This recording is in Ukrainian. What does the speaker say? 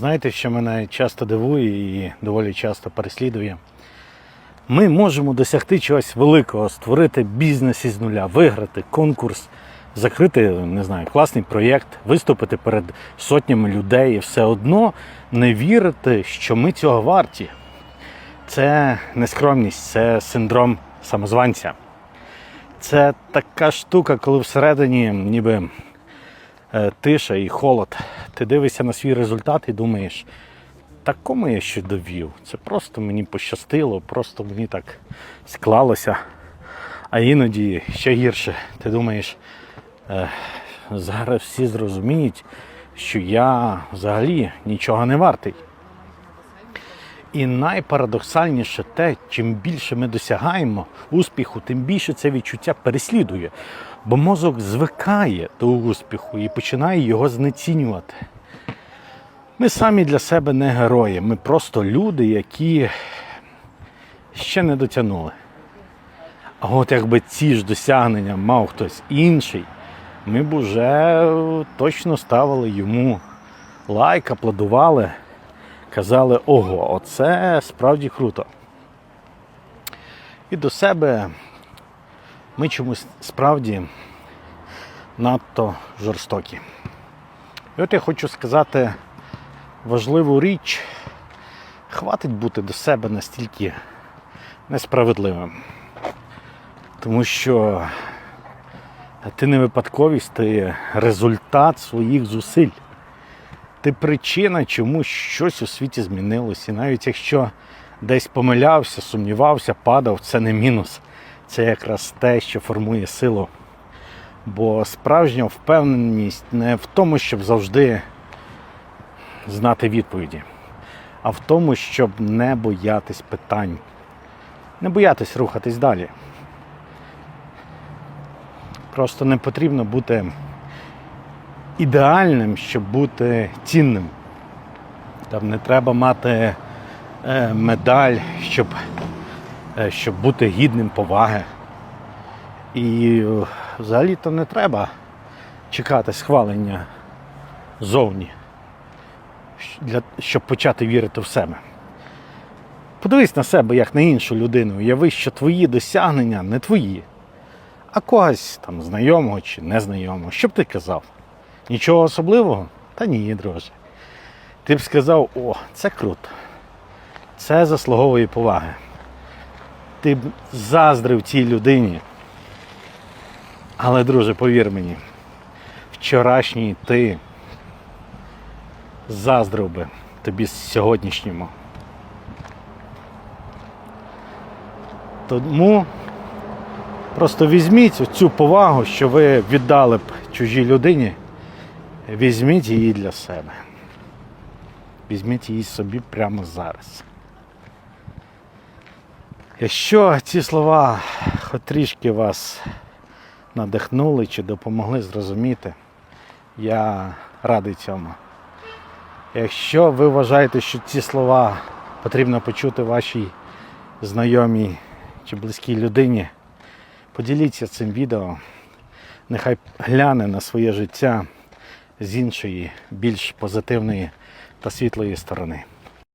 Знаєте, що мене часто дивує і доволі часто переслідує? Ми можемо досягти чогось великого, створити бізнес із нуля, виграти конкурс, закрити, не знаю, класний проєкт, виступити перед сотнями людей і все одно не вірити, що ми цього варті. Це не скромність, це синдром самозванця. Це така штука, коли всередині ніби тиша і холод. Ти дивишся на свій результат і думаєш, та кому я ще довів? Це просто мені пощастило, просто мені так склалося. А іноді ще гірше. Ти думаєш, е, зараз всі зрозуміють, що я взагалі нічого не вартий. І найпарадоксальніше те, чим більше ми досягаємо успіху, тим більше це відчуття переслідує. Бо мозок звикає до успіху і починає його знецінювати. Ми самі для себе не герої, ми просто люди, які ще не дотягнули. А от якби ці ж досягнення мав хтось інший, ми б уже точно ставили йому лайк, аплодували, казали, ого, оце справді круто. І до себе ми чомусь справді надто жорстокі. І от я хочу сказати важливу річ, хватить бути до себе настільки несправедливим. Тому що ти не випадковість, ти результат своїх зусиль. Ти причина, чому щось у світі змінилося. І навіть якщо десь помилявся, сумнівався, падав, це не мінус. Це якраз те, що формує силу. Бо справжня впевненість не в тому, щоб завжди знати відповіді, а в тому, щоб не боятись питань, не боятись рухатись далі. Просто не потрібно бути ідеальним, щоб бути цінним. Там не треба мати е, медаль, щоб, е, щоб бути гідним поваги. І е, взагалі-то не треба чекати схвалення зовні, щоб почати вірити в себе. Подивись на себе як на іншу людину, уяви, що твої досягнення не твої, а когось там знайомого чи незнайомого. Що б ти казав? Нічого особливого? Та ні, друже. Ти б сказав, о, це круто. Це заслуговує поваги. Ти б заздрив цій людині. Але, друже, повір мені, вчорашній ти заздрив би тобі сьогоднішньому. Тому просто візьміть цю повагу, що ви віддали б чужій людині, візьміть її для себе. Візьміть її собі прямо зараз. Якщо ці слова хоч трішки вас надихнули чи допомогли зрозуміти, я радий цьому. Якщо ви вважаєте, що ці слова потрібно почути вашій знайомій чи близькій людині, поділіться цим відео. Нехай гляне на своє життя з іншої, більш позитивної та світлої сторони.